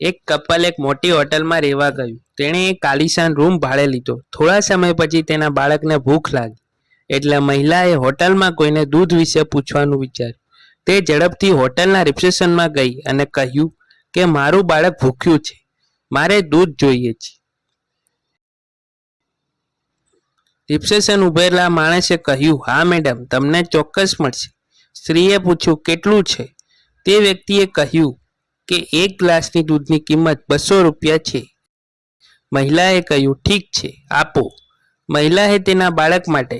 એક કપલ એક મોટી હોટલમાં રહેવા ગયું. તેણે એક આલિશાન રૂમ ભાડે લીધો. થોડા સમય પછી તેના બાળકને ભૂખ લાગી. એટલે મહિલાએ હોટલમાં કોઈને દૂધ વિશે પૂછવાનું વિચાર્યું. તે ઝડપથી હોટલના રિસેપ્શનમાં ગઈ અને કહ્યું કે, મારું બાળક ભૂખ્યું છે. મારે દૂધ જોઈએ છે. રિસેપ્શન ઉભેલા માણસે કહ્યું, હા મેડમ તમને ચોક્કસ મળશે. સ્ત્રીએ પૂછ્યું, કેટલું છે? તે વ્યક્તિએ કહ્યું કે એક ગ્લાસની દૂધની કિંમત બસો રૂપિયા છે. મહિલાએ કહ્યું, ઠીક છે, આપો. મહિલાએ તેના બાળક માટે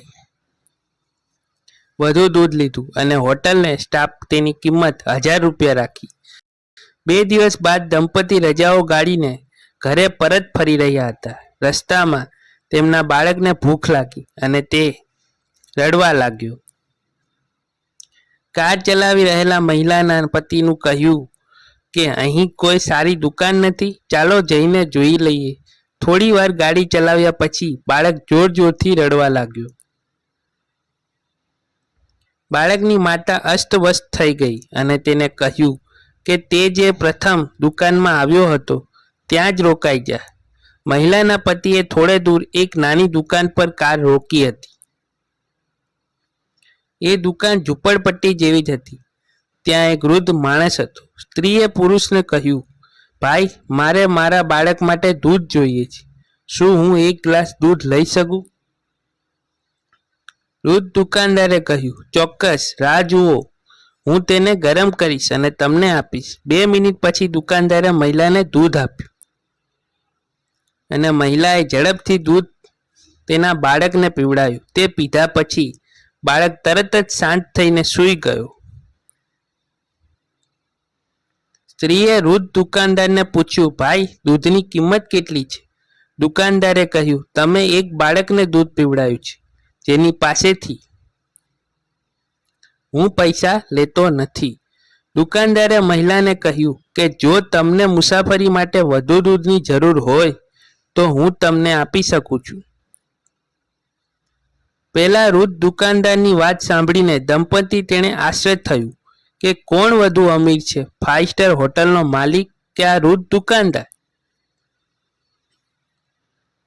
વધુ દૂધ લીધું અને હોટલને સ્ટાફ તેની કિંમત હજાર રૂપિયા રાખી. બે દિવસ બાદ દંપતી રજાઓ ગાળીને ઘરે પરત ફરી રહ્યા હતા. રસ્તામાં તેમના બાળકને ભૂખ લાગી અને તે રડવા લાગ્યો. કાર ચલાવી રહેલા મહિલાના પતિનું કહ્યું કે અહીં કોઈ સારી દુકાન નથી? ચાલો જઈને જોઈ લઈએ. થોડી વાર ગાડી ચલાવ્યા પછી બાળક જોર જોરથી રડવા લાગ્યો. બાળકની માતા અસ્તવ્યસ્ત થઈ ગઈ અને તેને કહ્યું કે તે જે પ્રથમ દુકાનમાં આવ્યો હતો, ત્યાં જ રોકાઈ જા. મહિલાના પતિએ થોડે દૂર એક નાની દુકાન પર કાર રોકી હતી. એ દુકાન ઝૂંપડપટ્ટી જેવી જ હતી. ત્યાં એક વૃદ્ધ માણસ હતો. સ્ત્રીએ પુરુષને કહ્યું, ભાઈ, મારે મારા બાળક માટે દૂધ જોઈએ છે. શું હું એક ગ્લાસ દૂધ લઈ શકું? વૃદ્ધ દુકાનદારે કહ્યું, ચોક્કસ, રાહ જુઓ. હું તેને ગરમ કરીશ અને તમને આપીશ. બે મિનિટ પછી દુકાનદારે મહિલાને દૂધ આપ્યું. અને મહિલાએ ઝડપથી દૂધ તેના બાળકને પીવડાવ્યું. તે પીધા પછી બાળક તરત જ શાંત થઈને સૂઈ ગયો. સ્ત્રીએ વૃદ્ધ દુકાનદારને પૂછ્યું, ભાઈ, દૂધની કિંમત કેટલી છે? દુકાનદારે કહ્યું, તમે એક બાળકને દૂધ પીવડાવ્યું છે, જેની પાસેથી હું પૈસા લેતો નથી. દુકાનદારે મહિલાને કહ્યું કે, જો તમને મુસાફરી માટે વધુ દૂધની જરૂર હોય, તો હું તમને આપી શકું છું. પેલા વૃદ્ધ દુકાનદારની વાત સાંભળીને દંપતી તેણે આશ્ચર્ય થયું. કે કોણ વધુ અમીર છે? ફાઇવ સ્ટાર હોટલનો માલિક કે આ રૂટ દુકાનદાર?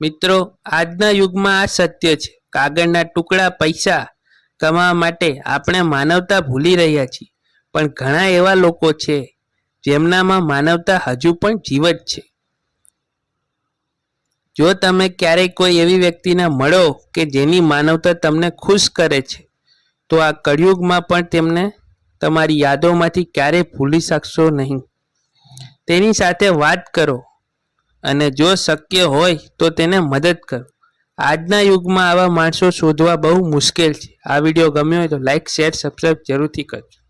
મિત્રો, આજના યુગમાં આ સત્ય છે. કાગળના ટુકડા પૈસા કમાવા માટે આપણે માનવતા ભૂલી રહ્યા છીએ. પણ ઘણા એવા લોકો છે, જેમનામાં માનવતા હજુ પણ જીવત છે. જો તમે ક્યારેય કોઈ એવી વ્યક્તિને મળો કે જેની માનવતા તમને ખુશ કરે છે, તો આ કળિયુગમાં પણ તેમને તમારી યાદોમાંથી ક્યારેય ભૂલી શકશો નહીં. તેની સાથે વાત કરો અને જો શક્ય હોય તો તેને મદદ કરો. આજના યુગમાં આવા માણસો શોધવા બહુ મુશ્કેલ છે. આ વીડિયો ગમ્યો હોય તો લાઇક શેર સબસ્ક્રાઈબ જરૂરથી કરજો.